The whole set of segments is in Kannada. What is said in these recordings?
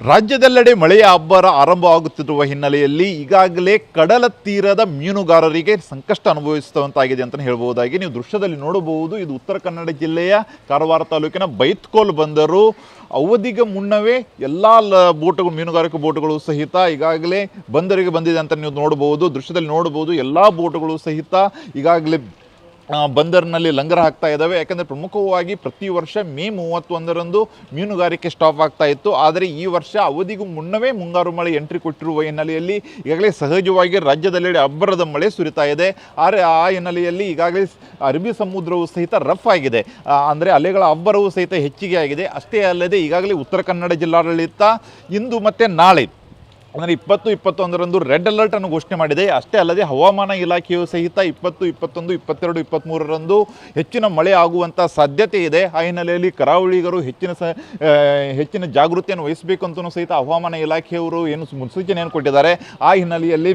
ರಾಜ್ಯದೆಲ್ಲೆಡೆ ಮಳೆಯ ಅಬ್ಬರ ಆರಂಭವಾಗುತ್ತಿರುವ ಹಿನ್ನೆಲೆಯಲ್ಲಿ ಈಗಾಗಲೇ ಕಡಲ ತೀರದ ಮೀನುಗಾರರಿಗೆ ಸಂಕಷ್ಟ ಅನುಭವಿಸುವಂತಾಗಿದೆ ಅಂತಲೇ ಹೇಳ್ಬೋದಾಗಿ ನೀವು ದೃಶ್ಯದಲ್ಲಿ ನೋಡಬಹುದು. ಇದು ಉತ್ತರ ಕನ್ನಡ ಜಿಲ್ಲೆಯ ಕಾರವಾರ ತಾಲೂಕಿನ ಬೈತ್ಕೋಲ್ ಬಂದರು. ಅವಧಿಗೆ ಮುನ್ನವೇ ಎಲ್ಲ ಬೋಟುಗಳು, ಮೀನುಗಾರಿಕೆ ಬೋಟುಗಳು ಸಹಿತ ಈಗಾಗಲೇ ಬಂದರಿಗೆ ಬಂದಿದೆ ಅಂತ ನೀವು ನೋಡಬಹುದು. ದೃಶ್ಯದಲ್ಲಿ ನೋಡಬಹುದು ಎಲ್ಲ ಬೋಟುಗಳು ಸಹಿತ ಈಗಾಗಲೇ ಬಂದರಿನಲ್ಲಿ ಲಂಗರ ಹಾಕ್ತಾ ಇದ್ದಾವೆ. ಯಾಕಂದರೆ ಪ್ರಮುಖವಾಗಿ ಪ್ರತಿ ವರ್ಷ ಮೇ ಮೂವತ್ತೊಂದರಂದು ಮೀನುಗಾರಿಕೆ ಸ್ಟಾಪ್ ಆಗ್ತಾ ಇತ್ತು. ಆದರೆ ಈ ವರ್ಷ ಅವಧಿಗೂ ಮುನ್ನವೇ ಮುಂಗಾರು ಮಳೆ ಎಂಟ್ರಿ ಕೊಟ್ಟಿರುವ ಹಿನ್ನೆಲೆಯಲ್ಲಿ ಈಗಾಗಲೇ ಸಹಜವಾಗಿ ರಾಜ್ಯದೆಲ್ಲೆಡೆ ಅಬ್ಬರದ ಮಳೆ ಸುರಿತಾ ಇದೆ. ಆದರೆ ಆ ಹಿನ್ನೆಲೆಯಲ್ಲಿ ಈಗಾಗಲೇ ಅರಬ್ಬಿ ಸಮುದ್ರವು ಸಹಿತ ರಫ್ ಆಗಿದೆ. ಅಂದರೆ ಅಲೆಗಳ ಅಬ್ಬರವು ಸಹಿತ ಹೆಚ್ಚಿಗೆ ಆಗಿದೆ. ಅಷ್ಟೇ ಅಲ್ಲದೆ ಈಗಾಗಲೇ ಉತ್ತರ ಕನ್ನಡ ಜಿಲ್ಲಾಡಳಿತ ಇಂದು ಮತ್ತು ನಾಳೆ ಅಂದರೆ ಇಪ್ಪತ್ತು, ಇಪ್ಪತ್ತೊಂದರಂದು ರೆಡ್ ಅಲರ್ಟ್ ಅನ್ನು ಘೋಷಣೆ ಮಾಡಿದೆ. ಅಷ್ಟೇ ಅಲ್ಲದೆ ಹವಾಮಾನ ಇಲಾಖೆಯು ಸಹಿತ ಇಪ್ಪತ್ತು, ಇಪ್ಪತ್ತೊಂದು, ಇಪ್ಪತ್ತೆರಡು ಇಪ್ಪತ್ತ್ಮೂರರಂದು ಹೆಚ್ಚಿನ ಮಳೆ ಆಗುವಂಥ ಸಾಧ್ಯತೆ ಇದೆ. ಆ ಹಿನ್ನೆಲೆಯಲ್ಲಿ ಕರಾವಳಿಗರು ಹೆಚ್ಚಿನ ಸ ಹೆಚ್ಚಿನ ಜಾಗೃತಿಯನ್ನು ವಹಿಸಬೇಕು ಅಂತಲೂ ಸಹಿತ ಹವಾಮಾನ ಇಲಾಖೆಯವರು ಏನು ಮುನ್ಸೂಚನೆಯನ್ನು ಕೊಟ್ಟಿದ್ದಾರೆ. ಆ ಹಿನ್ನೆಲೆಯಲ್ಲಿ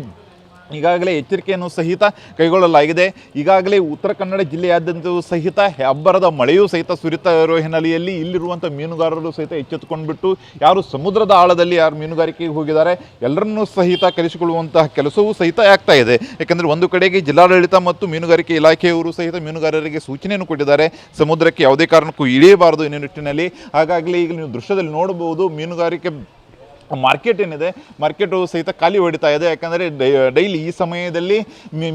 ಈಗಾಗಲೇ ಎಚ್ಚರಿಕೆಯನ್ನು ಸಹಿತ ಕೈಗೊಳ್ಳಲಾಗಿದೆ. ಈಗಾಗಲೇ ಉತ್ತರ ಕನ್ನಡ ಜಿಲ್ಲೆಯಾದ್ಯಂತವೂ ಸಹಿತ ಅಬ್ಬರದ ಮಳೆಯೂ ಸಹಿತ ಸುರಿತಾ ಇರುವ ಹಿನ್ನೆಲೆಯಲ್ಲಿ ಇಲ್ಲಿರುವಂಥ ಮೀನುಗಾರರು ಸಹಿತ ಎಚ್ಚೆತ್ತುಕೊಂಡ್ಬಿಟ್ಟು, ಯಾರು ಸಮುದ್ರದ ಆಳದಲ್ಲಿ ಯಾರು ಮೀನುಗಾರಿಕೆಗೆ ಹೋಗಿದ್ದಾರೆ, ಎಲ್ಲರನ್ನೂ ಸಹಿತ ಕರೆಸಿಕೊಳ್ಳುವಂತಹ ಕೆಲಸವೂ ಸಹಿತ ಆಗ್ತಾ ಇದೆ. ಯಾಕೆಂದರೆ ಒಂದು ಕಡೆಗೆ ಜಿಲ್ಲಾಡಳಿತ ಮತ್ತು ಮೀನುಗಾರಿಕೆ ಇಲಾಖೆಯವರು ಸಹಿತ ಮೀನುಗಾರರಿಗೆ ಸೂಚನೆಯನ್ನು ಕೊಟ್ಟಿದ್ದಾರೆ. ಸಮುದ್ರಕ್ಕೆ ಯಾವುದೇ ಕಾರಣಕ್ಕೂ ಇಳಿಯಬಾರದು ಎನ್ನುವ ನಿಟ್ಟಿನಲ್ಲಿ. ಹಾಗಾಗಲೇ ಈಗ ನೀವು ದೃಶ್ಯದಲ್ಲಿ ನೋಡಬಹುದು, ಮೀನುಗಾರಿಕೆ ಮಾರ್ಕೆಟ್ ಏನಿದೆ ಮಾರ್ಕೆಟು ಸಹಿತ ಖಾಲಿ ಹೊಡಿತಾ ಇದೆ. ಯಾಕಂದರೆ ಡೈಲಿ ಈ ಸಮಯದಲ್ಲಿ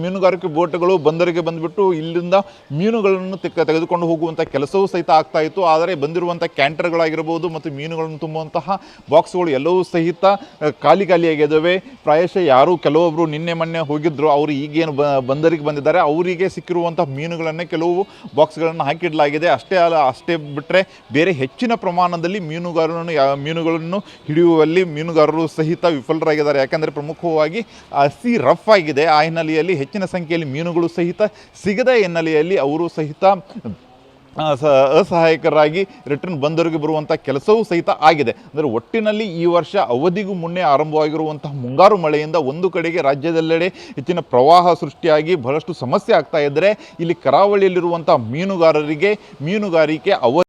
ಮೀನುಗಾರಿಕೆ ಬೋಟ್ಗಳು ಬಂದರಿಗೆ ಬಂದುಬಿಟ್ಟು ಇಲ್ಲಿಂದ ಮೀನುಗಳನ್ನು ತೆಕ್ಕ ತೆಗೆದುಕೊಂಡು ಹೋಗುವಂಥ ಕೆಲಸವೂ ಸಹಿತ ಆಗ್ತಾ ಇತ್ತು. ಆದರೆ ಬಂದಿರುವಂಥ ಕ್ಯಾಂಟರ್ಗಳಾಗಿರ್ಬೋದು ಮತ್ತು ಮೀನುಗಳನ್ನು ತುಂಬುವಂತಹ ಬಾಕ್ಸ್ಗಳು ಎಲ್ಲವೂ ಸಹಿತ ಖಾಲಿ ಖಾಲಿಯಾಗಿದ್ದಾವೆ ಪ್ರಾಯಶಃ ಯಾರು ಕೆಲವೊಬ್ಬರು ನಿನ್ನೆ ಮೊನ್ನೆ ಹೋಗಿದ್ರು, ಅವರು ಈಗೇನು ಬಂದರಿಗೆ ಬಂದಿದ್ದಾರೆ. ಅವರಿಗೆ ಸಿಕ್ಕಿರುವಂಥ ಮೀನುಗಳನ್ನೇ ಕೆಲವು ಬಾಕ್ಸ್ಗಳನ್ನು ಹಾಕಿಡಲಾಗಿದೆ. ಅಷ್ಟೇ ಅಲ್ಲ, ಅಷ್ಟೇ ಬಿಟ್ಟರೆ ಬೇರೆ ಹೆಚ್ಚಿನ ಪ್ರಮಾಣದಲ್ಲಿ ಮೀನುಗಾರರನ್ನು ಮೀನುಗಳನ್ನು ಹಿಡಿಯುವಲ್ಲಿ ಮೀನುಗಾರರು ಸಹಿತ ವಿಫಲರಾಗಿದ್ದಾರೆ. ಯಾಕಂದರೆ ಪ್ರಮುಖವಾಗಿ ಹಸಿ ರಫ್ ಆಗಿದೆ. ಆ ಹಿನ್ನೆಲೆಯಲ್ಲಿ ಹೆಚ್ಚಿನ ಸಂಖ್ಯೆಯಲ್ಲಿ ಮೀನುಗಳು ಸಹಿತ ಸಿಗದ ಹಿನ್ನೆಲೆಯಲ್ಲಿ ಅವರು ಸಹಿತ ಅಸಹಾಯಕರಾಗಿ ರಿಟರ್ನ್ ಬಂದವರಿಗೆ ಬರುವಂಥ ಕೆಲಸವೂ ಸಹಿತ ಆಗಿದೆ. ಅಂದರೆ ಒಟ್ಟಿನಲ್ಲಿ ಈ ವರ್ಷ ಅವಧಿಗೂ ಮುನ್ನೆ ಆರಂಭವಾಗಿರುವಂತಹ ಮುಂಗಾರು ಮಳೆಯಿಂದ ಒಂದು ಕಡೆಗೆ ರಾಜ್ಯದೆಲ್ಲೆಡೆ ಹೆಚ್ಚಿನ ಪ್ರವಾಹ ಸೃಷ್ಟಿಯಾಗಿ ಬಹಳಷ್ಟು ಸಮಸ್ಯೆ ಆಗ್ತಾ ಇದ್ದರೆ ಇಲ್ಲಿ ಕರಾವಳಿಯಲ್ಲಿರುವಂಥ ಮೀನುಗಾರರಿಗೆ, ಮೀನುಗಾರಿಕೆ ಅವ